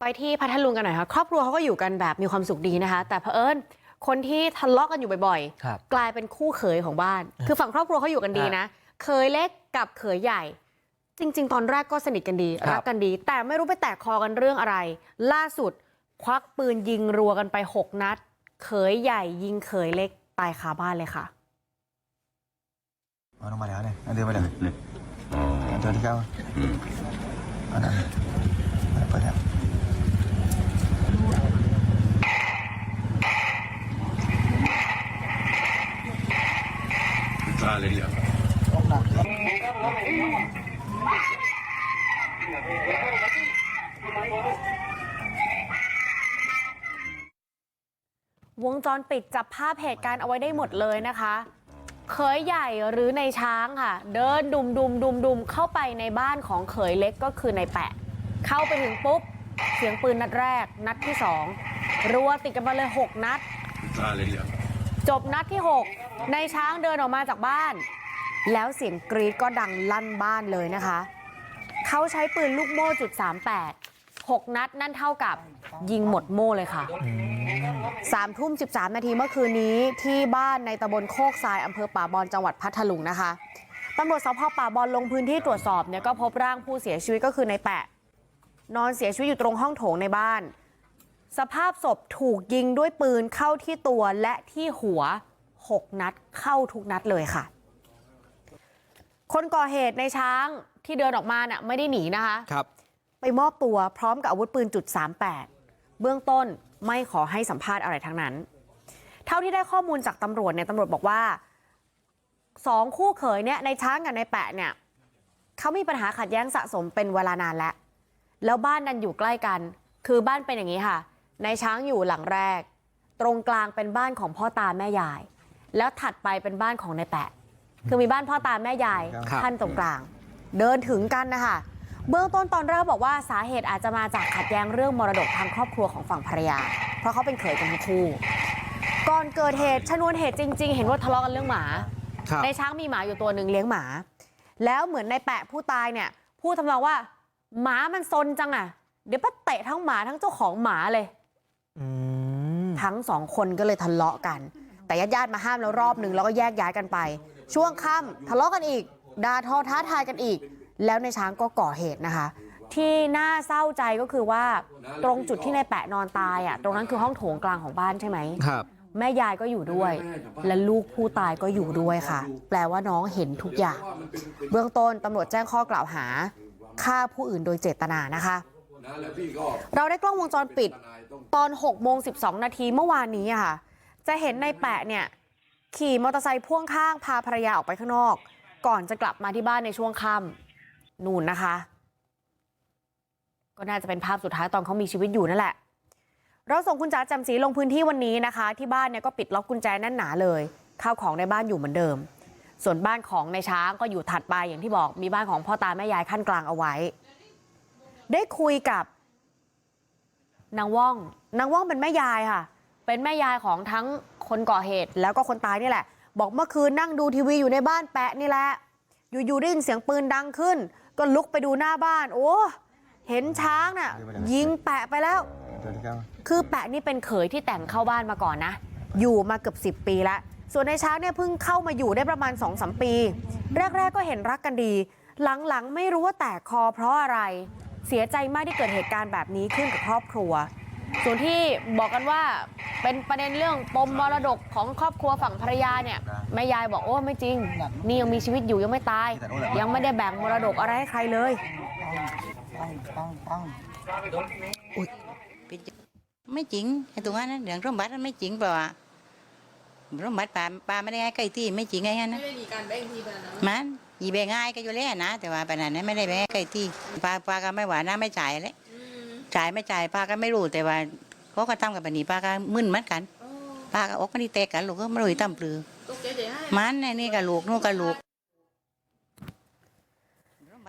ไปที่พัทลุงกันหน่อยค่ะครอบครัวเขาก็อยู่กันแบบมีความสุขดีนะคะ แต่เผอิญคนที่ทะเลาะกันอยู่บ่อยครับๆกลายเป็นคู่เขยของบ้าน คือฝั่งครอบครัวเขาอยู่กันดีนะเคยเล็กกับเขยใหญ่ จริง ๆ ตอนแรกก็สนิทกันดีครับรักกันดี แต่ไม่รู้ไปแตกคอกันเรื่องอะไร ล่าสุดควักปืนยิงรัวกันไปหกนัด เขยใหญ่ยิงเขยเล็กตายคาบ้านเลยค่ะเอาลงมาแล้วเนี่ยเอาเดินมาเลยเอาตัวที่เก้าเอานั่นเอาเปิดแล้ว ตาเลยเดียว วงจรปิดจับภาพเหตุการณ์เอาไว้ได้หมดเลยนะคะเขยใหญ่หรือในช้างค่ะ เดินดุมดุมดุมดุมเข้าไปในบ้านของเขยเล็กก็คือในแปะ เข้าไปถึงปุ๊บ เสียงปืนนัดแรก นัดที่สองรัวติดกันมาเลยหกนัด จบนัดที่6ในช้างเดินออกมาจากบ้าน แล้วเสียงกรีดก็ดังลั่นบ้านเลยนะคะ เขาใช้ปืนลูกโม่จุด38 6นัดนั่นเท่ากับยิงหมดโม่เลยค่ะสามทุ่ม13นาทีเมื่อคืนนี้ที่บ้านในตำบลโคกทรายอำเภอป่าบอนจังหวัดพัทลุงนะคะตำรวจสพป่าบอนลงพื้นที่ตรวจสอบเนี่ยก็พบร่างผู้เสียชีวิตก็คือในแปะ นอนเสียชีวิตอยู่ตรงห้องโถงในบ้าน สภาพศพถูกยิงด้วยปืนเข้าที่ตัวและที่หัว6นัดเข้าทุกนัดเลยค่ะ คนก่อเหตุในช้าง ที่เดินออกมาน่ะไม่ได้หนีนะคะครับไปมอบตัวพร้อมกับอาวุธปืนจุด38เบื้องต้นไม่ขอให้สัมภาษณ์อะไรทั้งนั้น เท่าที่ได้ข้อมูลจากตำรวจเนี่ยตำรวจบอกว่าสองคู่เขยเนี่ยในช้างกับในแปะเนี่ยเขามีปัญหาขัดแย้งสะสมเป็นเวลานานแล้ว แล้วบ้านนั้นอยู่ใกล้กัน คือบ้านเป็นอย่างนี้ค่ะ ในช้างอยู่หลังแรก ตรงกลางเป็นบ้านของพ่อตาแม่ยาย แล้วถัดไปเป็นบ้านของในแปะ คือมีบ้านพ่อตาแม่ยายครับท่านตรงกลาง เดินถึงกันนะคะเบื้องต้นตอนแรกบอกว่าสาเหตุอาจจะมาจากขัดแย้งเรื่องมรดกทางครอบครัวของฝั่งภรรยา เพราะเขาเป็นเขยกันทั้งคู่ ก่อนเกิดเหตุชนวนเหตุจริง ๆ เห็นว่าทะเลาะกันเรื่องหมาครับในช้างมีหมาอยู่ตัวหนึ่งเลี้ยงหมา แล้วเหมือนในแปะผู้ตายเนี่ยพูดทำนองว่า หมามันซนจังอะ เดี๋ยวป้าเตะทั้งหมาทั้งเจ้าของหมาเลยอืมทั้งสองคนก็เลยทะเลาะกัน แต่ญาติญาติๆมาห้ามแล้วรอบหนึ่งแล้วก็แยกย้ายกันไป ช่วงค่ำทะเลาะกันอีก ด่าทอท้าทายกันอีก แล้วในช้างก็ก่อเหตุนะคะ ที่น่าเศร้าใจก็คือว่าตรงจุดที่ในแปะนอนตายอะตรงนั้นคือห้องโถงกลางของบ้านใช่ไหมครับ แม่ยายก็อยู่ด้วย และลูกผู้ตายก็อยู่ด้วยค่ะ แปลว่าน้องเห็นทุกอย่าง เบื้องต้นตำรวจแจ้งข้อกล่าวหาฆ่าผู้อื่นโดยเจตนานะคะนะแล้วพี่ก็เราได้กล้องวงจรปิดทนายต้องตอน6โมง12 นาทีเมื่อวานนี้อะค่ะ จะเห็นในแปะเนี่ยขี่มอเตอร์ไซค์พ่วงข้างพาภรรยาออกไปข้างนอก ก่อนจะกลับมาที่บ้านในช่วงค่ำนู่นนะคะก็น่าจะเป็นภาพสุดท้ายตอนเขามีชีวิตอยู่นั่นแหละเราส่งคุณจ๋าแจำสีลงพื้นที่วันนี้นะคะที่บ้านเนี่ยก็ปิดล็อกกุญแจแน่นหนาเลยข้าวของในบ้านอยู่เหมือนเดิม ส่วนบ้านของในช้างก็อยู่ถัดไปอย่างที่บอกมีบ้านของพ่อตาแม่ยายขั้นกลางเอาไว้ ได้คุยกับนางว่องนางว่องเป็นแม่ยายค่ะ เป็นแม่ยายของทั้งคนก่อเหตุแล้วก็คนตายนี่แหละ บอกเมื่อคืนนั่งดูทีวีอยู่ในบ้านแปะนี่แหละอยู่ๆได้ยินเสียงปืนดังขึ้น ก็ลุกไปดูหน้าบ้าน โอ้เห็นช้างน่ะ ยิงแปะไปแล้ว คือแปะนี่เป็นเขยที่แต่งเข้าบ้านมาก่อนนะ อยู่มาเกือบสิบปีแล้ว ส่วนในช้างเนี่ยเพิ่งเข้ามาอยู่ได้ประมาณ2อสมปี แรก ๆก็เห็นรักกันดี หลังๆไม่รู้ว่าแตกคอเพราะอะไร เสียใจมากที่เกิดเหตุการณ์แบบนี้ขึ้นกับครอบครัว ส่วนที่บอกกันว่า เป็นประเด็นเรื่องปมมรดกของครอบครัวฝั่งภรรยาเนี่ยแม่ยายบอกโอ้ไม่จริง นี่ยังมีชีวิตอยู่ยังไม่ตาย ยังไม่ได้แบ่งมรดกอะไรให้ใครเลยเป็นไม่จริงไอ้ตรงนั้นนะเรื่องสมบัตินั้นไม่จริงเปล่าอะสมบัติป้าป้าไม่ได้ให้ใกล้ที่ไม่จริงไงงั้นนะไม่ได้มีการแบ่งที่ปนั้นมันยีแบ่งง่ายก็อยู่แล้วนะแต่ว่าปานนั้นไม่ได้แบ่งให้ใกล้ที่ป้าป้าก็ไม่หวานนะไม่จ่ายเลยจ่ายไม่จ่ายป้าก็ไม่รู้แต่ว่า เขาก็ทำกับแบบนี้ป้าก็มึนเหมือนกันป้าก็อกมันนี่แตกกันลูกก็ไม่รู้ตั้มปลือมันไอ้นี่กับลูกนู่นกับลูก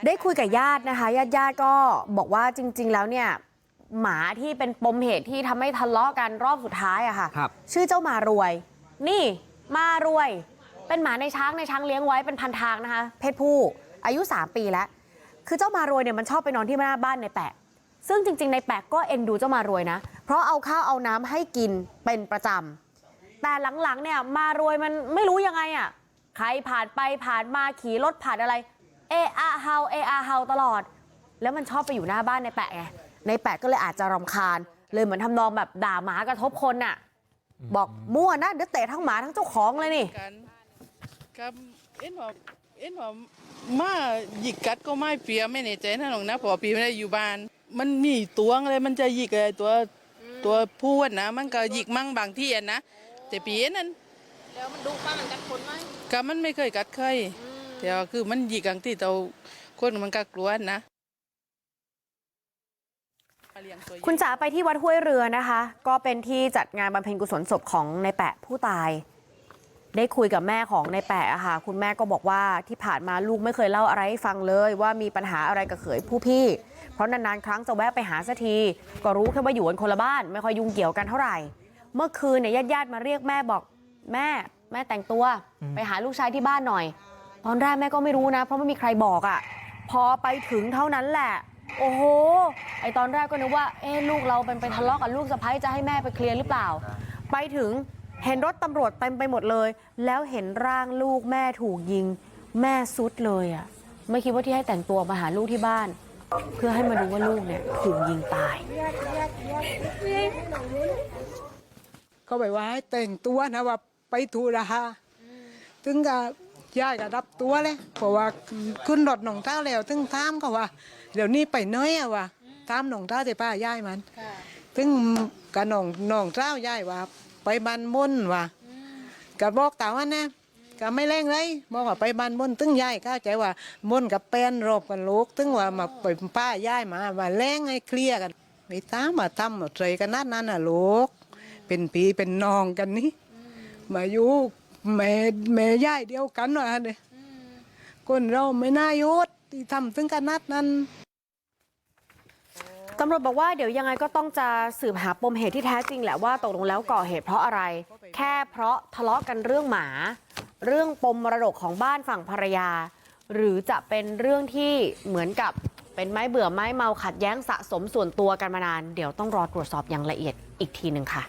ได้คุยกับญาตินะคะญาติญาติๆก็บอกว่าจริง ๆ แล้วเนี่ย หมาที่เป็นปมเหตุที่ทำให้ทะเลาะกันรอบสุดท้ายอะค่ะครับชื่อเจ้ามารวย นี่มารวย เป็นหมาในช้างในช้างเลี้ยงไว้เป็นพันทางนะคะ เพศผู้อายุ 3 ปีแล้ว คือเจ้ามารวยเนี่ยมันชอบไปนอนที่หน้าบ้านในแปะ ซึ่งจริงๆในแปะก็เอ็นดูเจ้ามารวยนะเพราะเอาข้าวเอาน้ำให้กินเป็นประจำแต่หลังๆเนี่ยมารวยมันไม่รู้ยังไงอะใครผ่านไปผ่านมาขี่รถผ่านอะไรเออาเฮาเออาเฮาตลอด แล้วมันชอบไปอยู่หน้าบ้านในแปะไงในแปะก็เลยอาจจะรำคาญ เลยเหมือนทำนองแบบด่าหมากระทบคนน่ะ บอกมั่วนะเดี๋ยวเตะทั้งหมาทั้งเจ้าของเลยนี่ครับเอ็นว่าเอ็นว่ามาหยิกกัดก็ไม่เปียไม่แน่ใจนะหรอกนะพอปีไม่ได้อยู่บ้าน มันมีตัวอะไรมันจะหยิกอะไรตัวตัวพูดนะ มันก็หยิกมั่งบางที่อะนะแต่ปีนั้นแล้วมันดุป้ามันกัดคนไหมก็มันไม่เคยกัดใครแต่ว่าคือมันหยิกบางที่เราคนมันก็กลัวนะคุณจ๋าไปที่วัดห้วยเรือนะคะ ก็เป็นที่จัดงานบำเพ็ญกุศลศพของนายแปะผู้ตาย ได้คุยกับแม่ของนายแปะอะค่ะคุณแม่ก็บอกว่าที่ผ่านมาลูกไม่เคยเล่าอะไรให้ฟังเลยว่ามีปัญหาอะไรกับเขยผู้พี่ เพราะนานๆครั้งจะแวะไปหาสักที ก็รู้แค่ว่าอยู่กันคนละบ้าน ไม่ค่อยยุ่งเกี่ยวกันเท่าไหร่ เมื่อคืนเนี่ยญาติๆมาเรียกแม่บอกแม่ แม่แต่งตัว ไปหาลูกชายที่บ้านหน่อย ตอนแรกแม่ก็ไม่รู้นะ เพราะไม่มีใครบอกอะ่ะ พอไปถึงเท่านั้นแหละ โอ้โหไอตอนแรกก็นึกว่าเอ๊ะลูกเราเป็นไปทะเลาะกับลูกสะใภ้จะให้แม่ไปเคลียร์หรือเปล่า ไปถึง เห็นรถตำรวจเต็มไปหมดเลยแล้วเห็นร่างลูกแม่ถูกยิงแม่สุดเลยอะ่ะไม่คิดว่าที่ให้แต่งตัวมาหาลูกที่บ้าน เพื่อให้มาดูว่าลูกเนี่ยถูกยิงตาย ก็ไปว่าให้แต่งตัวนะว่าไปทูระฮาถึงกับยายก็รับตัวเลยเพราะว่าขึ้นรถหนองเท้าแล้วถึงถามเขาว่า เดี๋ยวนี้ไปเนยอะวะถามหนองเท้าแต่ป้ายายมันถึงกับหนองหนองเท้ายายว่า ไปบันมุนว่ะก็บอกตาว่านะก็ไม่แรงเลยบอกว่าไปบันมุนตึงยายเข้าใจว่ามุนกับแป้นรบกันลูกตึงว่ามาไปป้ายายมาว่าแรงให้เคลียร์กันไม่ตามมาทำอะไรกันนัดนั้นน่ะลูกเป็นปีเป็นน้องกันนี่มาอยู่แม่แม่ย่ายเดียวกันว่ะเนี่ยคนเราไม่น่ายุดที่ทำถึงขนาดนั้น ตำรวจบอกว่าเดี๋ยวยังไงก็ต้องจะสืบหาปมเหตุที่แท้จริงแหละว่าตกลงแล้วก่อเหตุเพราะอะไร แค่เพราะทะเลาะกันเรื่องหมา เรื่องปมมรดกของบ้านฝั่งภรรยา หรือจะเป็นเรื่องที่เหมือนกับเป็นไม้เบื่อไม้เมาขัดแย้งสะสมส่วนตัวกันมานาน เดี๋ยวต้องรอตรวจสอบอย่างละเอียดอีกทีหนึ่งค่ะ